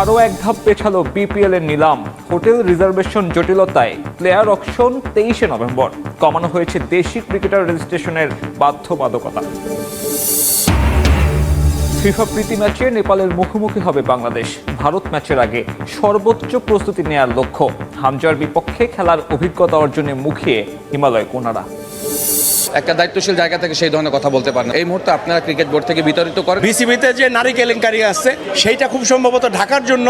আরও এক ধাপ পেছালো বিপিএল এর নিলাম। হোটেল রিজার্ভেশন জটিলতায় প্লেয়ার অকশন তেইশে নভেম্বর। কমানো হয়েছে দেশি ক্রিকেটার রেজিস্ট্রেশনের বাধ্যবাধকতা। ফিফা প্রীতি ম্যাচে নেপালের মুখোমুখি হবে বাংলাদেশ। ভারত ম্যাচের আগে সর্বোচ্চ প্রস্তুতি নেয়ার লক্ষ্য। হামজার বিপক্ষে খেলার অভিজ্ঞতা অর্জনে মুখিয়ে হিমালয় কোনারা একটা দায়িত্বশীল জায়গা থেকে সেই ধরনের কথা বলতে পারেন। এই মুহূর্তে আপনারা ক্রিকেট বোর্ড থেকে বিতরিত করেন। বিসিবিতে যে নারী কেলেঙ্কারি আসছে সেইটা খুব সম্ভবত ঢাকার জন্য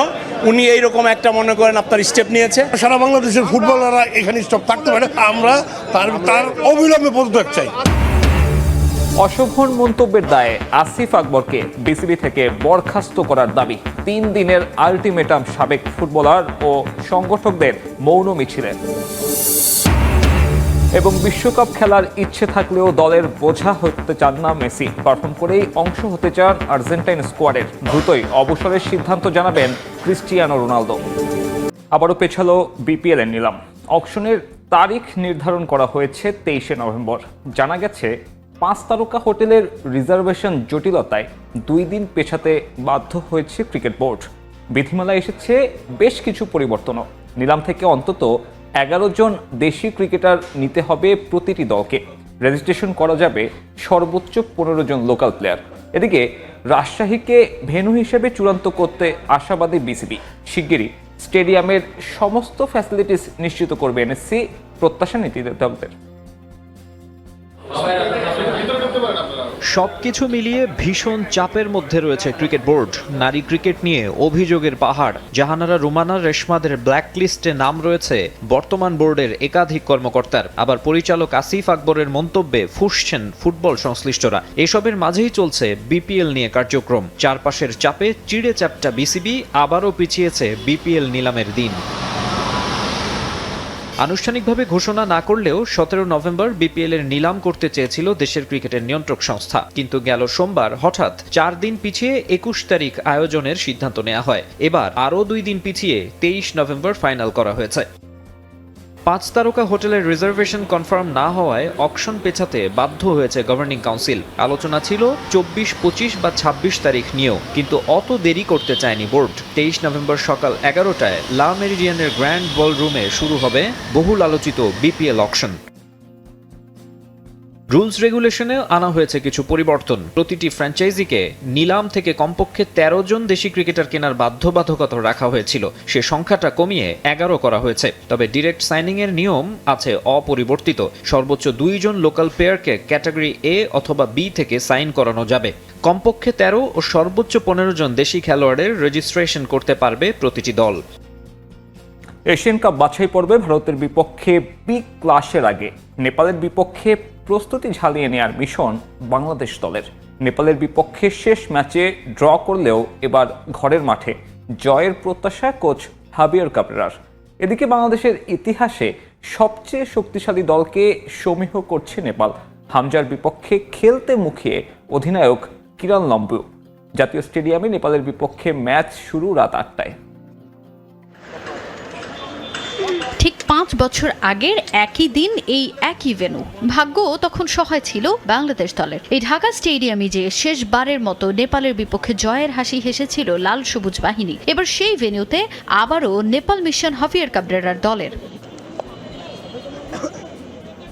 উনি এইরকম একটা মনে করেন আপনার স্টেপ নিয়েছে। সারা বাংলাদেশের ফুটবলাররা এখানে স্টপ থাকতে পারে। আমরা তার তার অবিলম্বে পদত্যাগ চাই। অশোভন মন্তব্যের দায়ে আসিফ আকবরকে বিসিবি থেকে বরখাস্ত করার দাবি। তিন দিনের আলটিমেটাম সাবেক ফুটবলার ও সংগঠকদের মৌন মিছিলের এবং বিশ্বকাপ খেলার ইচ্ছে থাকলেও দলের বোঝা হতে চান না মেসি। পারফর্ম করেই অংশ হতে চান আর্জেন্টাইন স্কোয়াডের। দ্রুতই অবসরের সিদ্ধান্ত জানাবেন ক্রিস্টিয়ানো রোনালদো। আবারও পেছালো বিপিএল এর নিলাম। অকশনের তারিখ নির্ধারণ করা হয়েছে তেইশে নভেম্বর। জানা গেছে, পাঁচ তারকা হোটেলের রিজার্ভেশন জটিলতায় দুই দিন পেছাতে বাধ্য হয়েছে ক্রিকেট বোর্ড। বিধিমালায় এসেছে বেশ কিছু পরিবর্তনও। নিলাম থেকে অন্তত এগারো জন দেশি ক্রিকেটার নিতে হবে প্রতিটি দলকে। রেজিস্ট্রেশন করা যাবে সর্বোচ্চ পনেরো জন লোকাল প্লেয়ার। এদিকে রাজশাহীকে ভেনু হিসেবে চূড়ান্ত করতে আশাবাদী বিসিবি। শিগগিরই স্টেডিয়ামের সমস্ত ফ্যাসিলিটিস নিশ্চিত করবে এনএসসি প্রত্যাশা নীতিনির্ধারকদের সবকিছু মিলিয়ে ভীষণ চাপের মধ্যে রয়েছে ক্রিকেট বোর্ড। নারী ক্রিকেট নিয়ে অভিযোগের পাহাড়। জাহানারা রুমানা, রেশমাদের ব্ল্যাক লিস্টে নাম রয়েছে বর্তমান বোর্ডের একাধিক কর্মকর্তার। আবার পরিচালক আসিফ আকবরের মন্তব্যে ফুসছেন ফুটবল সংশ্লিষ্টরা। এসবের মাঝেই চলছে বিপিএল নিয়ে কার্যক্রম। চারপাশের চাপে চিড়ে চাপটা বিসিবি, আবারও পিছিয়েছে বিপিএল নিলামের দিন। আনুষ্ঠানিকভাবে ঘোষণা না করলেও সতেরো নভেম্বর বিপিএল এর নিলাম করতে চেয়েছিল দেশের ক্রিকেটের নিয়ন্ত্রক সংস্থা। কিন্তু গেল সোমবার হঠাৎ চার দিন পিছিয়ে একুশ তারিখ আয়োজনের সিদ্ধান্ত নেওয়া হয়। এবার আরও দুই দিন পিছিয়ে তেইশ নভেম্বর ফাইনাল করা হয়েছে। পাঁচ তারকা হোটেলের রিজার্ভেশন কনফার্ম না হওয়ায় অকশন পেছাতে বাধ্য হয়েছে গভর্নিং কাউন্সিল। আলোচনা ছিল চব্বিশ, পঁচিশ বা ছাব্বিশ তারিখ নিয়েও, কিন্তু অত দেরি করতে চায়নি বোর্ড। তেইশ নভেম্বর সকাল এগারোটায় লা মেরিডিয়ানের গ্র্যান্ড বল রুমে শুরু হবে বহুল আলোচিত বিপিএল অকশন। রুলস রেগুলেশনে আনা হয়েছে কিছু পরিবর্তন। প্রতিটি ফ্র্যাঞ্চাইজিকে নিলাম থেকে কমপক্ষে ১৩ জন দেশি ক্রিকেটার কেনার বাধ্যবাধকতা রাখা হয়েছিল। সে সংখ্যাটা কমিয়ে এগারো করা হয়েছে। তবে ডিরেক্ট সাইনিং এর নিয়ম আছে অপরিবর্তিত। সর্বোচ্চ দুইজন লোকাল প্লেয়ারকে ক্যাটাগরি এ অথবা বি থেকে সাইন করানো যাবে। কমপক্ষে ১৩ ও সর্বোচ্চ পনেরো জন দেশি খেলোয়াড়ের রেজিস্ট্রেশন করতে পারবে প্রতিটি দল। এশিয়ান কাপ বাছাই পর্বে ভারতের বিপক্ষে বি ক্লাসের আগে নেপালের বিপক্ষে প্রস্তুতি ঝালিয়ে নেয়ার মিশন বাংলাদেশ দলের। নেপালের বিপক্ষে শেষ ম্যাচে ড্র করলেও এবার ঘরের মাঠে জয়ের প্রত্যাশা কোচ হাবিয়ার কাবরেরার। এদিকে বাংলাদেশের ইতিহাসে সবচেয়ে শক্তিশালী দলকে সমীহ করছে নেপাল। হামজার বিপক্ষে খেলতে মুখিয়ে অধিনায়ক কিরণ লম্বু। জাতীয় স্টেডিয়ামে নেপালের বিপক্ষে ম্যাচ শুরু রাত আটটায়। পাঁচ বছর আগের একই দিন এই একই ভেনু ভাগ্য তখন সহায় ছিল বাংলাদেশ দলের। এই ঢাকা স্টেডিয়ামে যে শেষবারের মতো নেপালের বিপক্ষে জয়ের হাসি হেসেছিল লাল সবুজ বাহিনী। এবার সেই ভেন্যুতে আবারও নেপাল মিশন হাফিয়ার কাবরেরার দলের।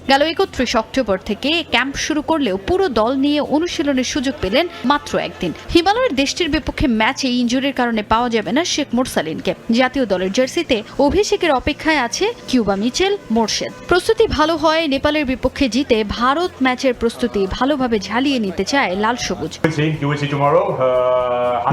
গেল একত্রিশ অক্টোবর থেকে ক্যাম্প শুরু করলেও পুরো দল নিয়ে অনুশীলনের সুযোগ পেলেন মাত্র একদিন। হিমালয়ের দেশটির বিপক্ষে ম্যাচে ইঞ্জুরির কারণে পাওয়া যাবে না শেখ মোরসালিনকে। জাতীয় দলের জার্সিতে অভিষেকের অপেক্ষায় আছে কিউবা মিচেল মোর্শেদ। প্রস্তুতি ভালো হয়, নেপালের বিপক্ষে জিতে ভারত ম্যাচের প্রস্তুতি ভালোভাবে ঝালিয়ে নিতে চায় লাল সবুজ।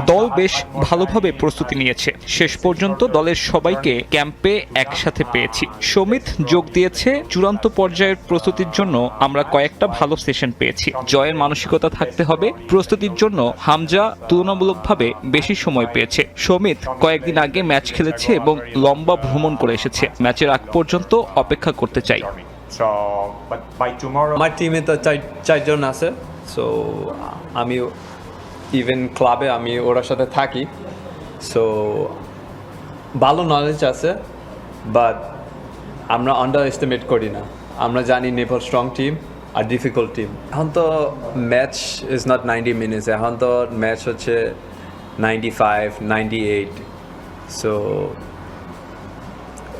দল বেশ ভালোভাবে প্রস্তুতি নিয়েছে। শেষ পর্যন্ত দলের সবাইকে ক্যাম্পে একসাথে পেয়েছি। সমিত যোগ দিয়েছে চূড়ান্ত পর্যায়ের প্রস্তুতির জন্য আমরা কয়েকটা ভালো সেশন পেয়েছি। জয়ের মানসিকতা থাকতে হবে। প্রস্তুতির জন্য হামজা তুলনামূলকভাবে বেশি সময় পেয়েছে। সমিত কয়েকদিন আগে ম্যাচ খেলেছে এবং লম্বা ভ্রমণ করে এসেছে। ম্যাচের আগ পর্যন্ত অপেক্ষা করতে চাই। আমার টিমে তো চার, চারজন আছে। সো আমি ইভেন ক্লাবে আমি ওর সাথে থাকি। সো ভালো নলেজ আছে বাট আমরা আন্ডার এস্টিমেট করি না। আমরা জানি নেপাল স্ট্রং টিম আর ডিফিকাল্ট টিম এখন তো match is not ninety minutes এখন তো ম্যাচ হচ্ছে ninety five ninety eight so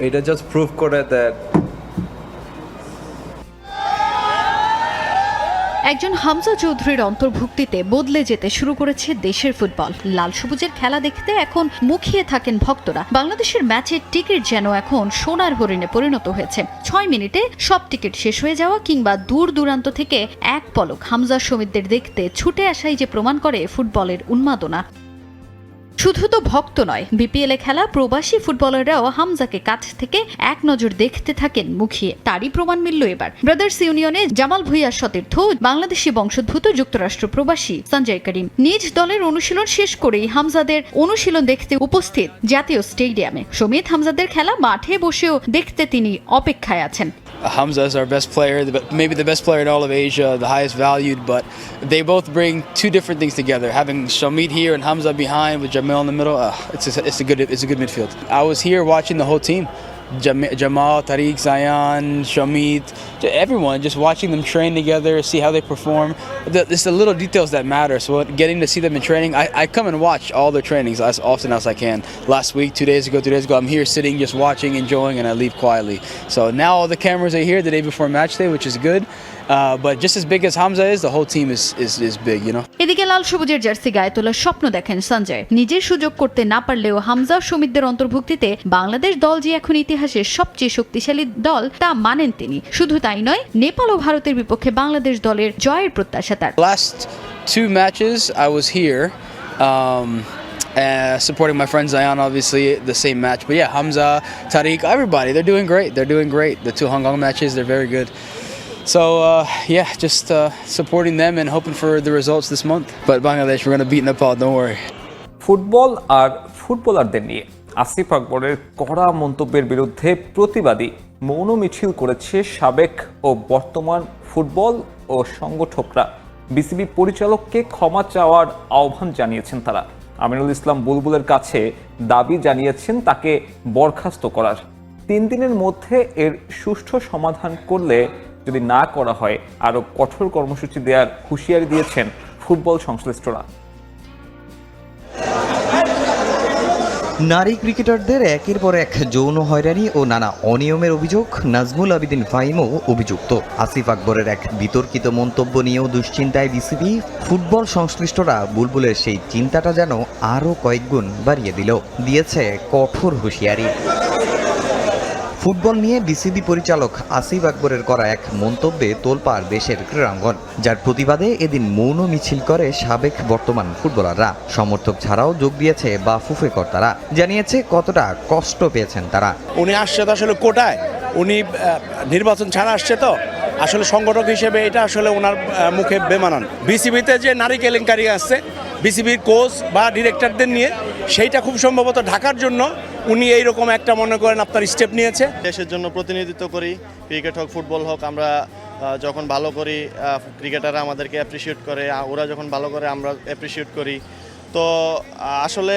এটা জাস্ট প্রুভ করে দ্যাট একজন হামজা চৌধুরীর অন্তর্ভুক্তিতে বদলে যেতে শুরু করেছে দেশের ফুটবল। লাল সবুজের খেলা দেখতে এখন মুখিয়ে থাকেন ভক্তরা। বাংলাদেশের ম্যাচের টিকিট যেন এখন সোনার হরিণে পরিণত হয়েছে। ছয় মিনিটে সব টিকিট শেষ হয়ে যাওয়া কিংবা দূর দূরান্ত থেকে এক পলক হামজা সমিতদের দেখতে ছুটে আসাই যে প্রমাণ করে ফুটবলের উন্মাদনা। শুধু তো ভক্ত নয় বিপিএলে খেলা প্রবাসী ফুটবলাররাও হামজাকে কাছ থেকে এক নজর দেখতে থাকেন মুখিয়ে তারই প্রমাণ মিলল এবার। ব্রাদার্স ইউনিয়নে জামাল ভুইয়ার সতীর্থ বাংলাদেশি বংশোদ্ভূত যুক্তরাষ্ট্র প্রবাসী সঞ্জয় করিম নিজ দলের অনুশীলন শেষ করেই হামজাদের অনুশীলন দেখতে উপস্থিত জাতীয় স্টেডিয়ামে। সমিত হামজাদের খেলা মাঠে বসেও দেখতে তিনি অপেক্ষায় আছেন। Hamza is our best player, maybe the best player in all of Asia, the highest valued, but they both bring two different things together. Having Shamit here and Hamza behind with In the middle, uh, it's, a, it's, a good, it's a good midfield. I was here watching the whole team. Jamal, Tariq, Zayan, Shamit, everyone, just watching them train together, see how they perform. It's the little details that matter. So getting to see them in training, I, I come and watch all their trainings as often as I can. Last week, two days ago, two days ago, I'm here sitting, just watching, enjoying, and I leave quietly. So now all the cameras are here the day before match day, which is good. Uh, but just as big as Hamza is, the whole team is, is, is big, you know? এদিকে লাল সবুজের jersey গায়ে তোলার স্বপ্ন দেখেন সঞ্জয় নিজের সুযোগ করতে না পারলেও হামজা ও সমিতদের অন্তর্ভুক্তিতে বাংলাদেশ দল যে এখন ইতিহাসের সবচেয়ে শক্তিশালী দল তা মানেন তিনি শুধু তাই নয় নেপাল ও ভারতের বিপক্ষে বাংলাদেশ দলের জয়ের প্রত্যাশা তার Last two matches, I was here. Um, uh, supporting my friend Zion, obviously, the same match. But yeah, Hamza, Tariq, everybody, they're doing great. They're doing great. The two Hong Kong matches, they're very good. So uh, yeah, just uh, supporting them and hoping for the results this month. But Bangladesh, we're gonna beat Nepal. Don't worry. Football আর ফুটবলারদের নিয়ে আসিফ আকবরের কড়া মন্তব্যের বিরুদ্ধে প্রতিবাদী মৌন মিছিল করেছে সাবেক ও বর্তমান ফুটবল ও সংগঠকরা বিসিবি পরিচালককে ক্ষমা চাওয়ার আহ্বান জানিয়েছেন তারা আমিনুল ইসলাম বুলবুলের কাছে দাবি জানিয়েছেন তাকে বরখাস্ত করার তিন দিনের মধ্যে এর সুষ্ঠু সমাধান করলে যদি না করা হয়, আরও কঠোর কর্মসূচি দেওয়ার হুঁশিয়ারি দিয়েছেন ফুটবল সংশ্লিষ্টরা। নারী ক্রিকেটারদের একের পর এক যৌন হয়রানি ও নানা অনিয়মের অভিযোগ নাজমুল আবিদিন ফাহিমও অভিযুক্ত। আসিফ আকবরের এক বিতর্কিত মন্তব্য নিয়েও দুশ্চিন্তায় বিসিবি ফুটবল সংশ্লিষ্টরা বুলবুলের সেই চিন্তাটা যেন আরও কয়েকগুণ বাড়িয়ে দিল। দিয়েছে কঠোর হুঁশিয়ারি। ফুটবল নিয়ে বিসিবি পরিচালক আসিফ আকবরের করা এক মন্তব্যে তোলপাড় দেশের ক্রীড়াঙ্গন, যার প্রতিবাদে এদিন মৌন মিছিল করে সাবেক বর্তমান ফুটবলাররা। সমর্থক ছাড়াও যোগ দিয়েছে বা ফুফে কর্তারা। জানিয়েছে কতটা কষ্ট পেয়েছেন তারা। উনি আসছে তো আসলে কোটায়। উনি নির্বাচন ছাড়া আসছে তো। আসলে সংগঠক হিসেবে এটা আসলে ওনার মুখে বেমানান। বিসিবিতে যে নারী কেলেঙ্কারি আসছে বিসিবির কোচ বা ডিরেক্টরদের নিয়ে, সেইটা খুব সম্ভবত ঢাকার জন্য উনি এইরকম একটা মনে করেন আপনার স্টেপ নিয়েছে। দেশের জন্য প্রতিনিধিত্ব করি, ক্রিকেট হোক, ফুটবল হোক, আমরা যখন ভালো করি ক্রিকেটাররা আমাদেরকে অ্যাপ্রিসিয়েট করে ওরা যখন ভালো করে, আমরা অ্যাপ্রিসিয়েট করি। তো আসলে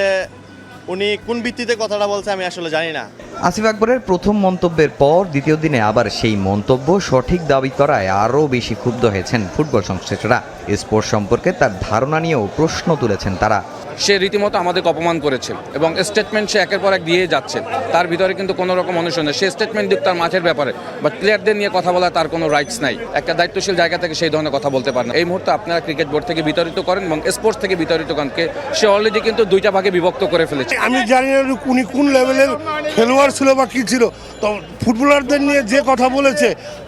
উনি কোন ভিত্তিতে কথাটা বলছে আমি আসলে জানি না। আসিফ আকবরের প্রথম মন্তব্যের পর দ্বিতীয় দিনে আবার সেই মন্তব্য সঠিক দাবি করায় আরও বেশি ক্ষুব্ধ হয়েছেন ফুটবল সংশ্লিষ্টরা। স্পোর্টস সম্পর্কে তার ধারণা নিয়েও প্রশ্ন তুলেছেন তারা। সে রীতিমতো আমাদেরকে অপমান করেছে এবং স্টেটমেন্ট সে একের পর এক দিয়ে যাচ্ছে। তার ভিতরে কিন্তু কোনো রকম অনুসরণ সে স্টেটমেন্ট দিক তার মাঠের ব্যাপারে। বাট প্লেয়ারদের নিয়ে কথা বলা তার কোনো রাইটস নাই। একটা দায়িত্বশীল জায়গা থেকে সেই ধরনের কথা বলতে পারেন এই মুহূর্তে আপনারা ক্রিকেট বোর্ড থেকে বিতরিত করেন এবং স্পোর্টস থেকে বিতরিত করেন। কে সে অলরেডি কিন্তু দুইটা ভাগে বিভক্ত করে ফেলেছে। আমি জানি না উনি কোন লেভেলের খেলোয়াড় ছিল বা কী ছিল। তো ফুটবলারদের নিয়ে যে কথা বলেছে,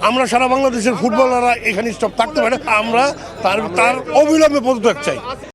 আমরা সারা বাংলাদেশের ফুটবলাররা এখানে স্টপ থাকতে পারে আমরা তার তার অবিলম্বে পদত্যাগ চাই।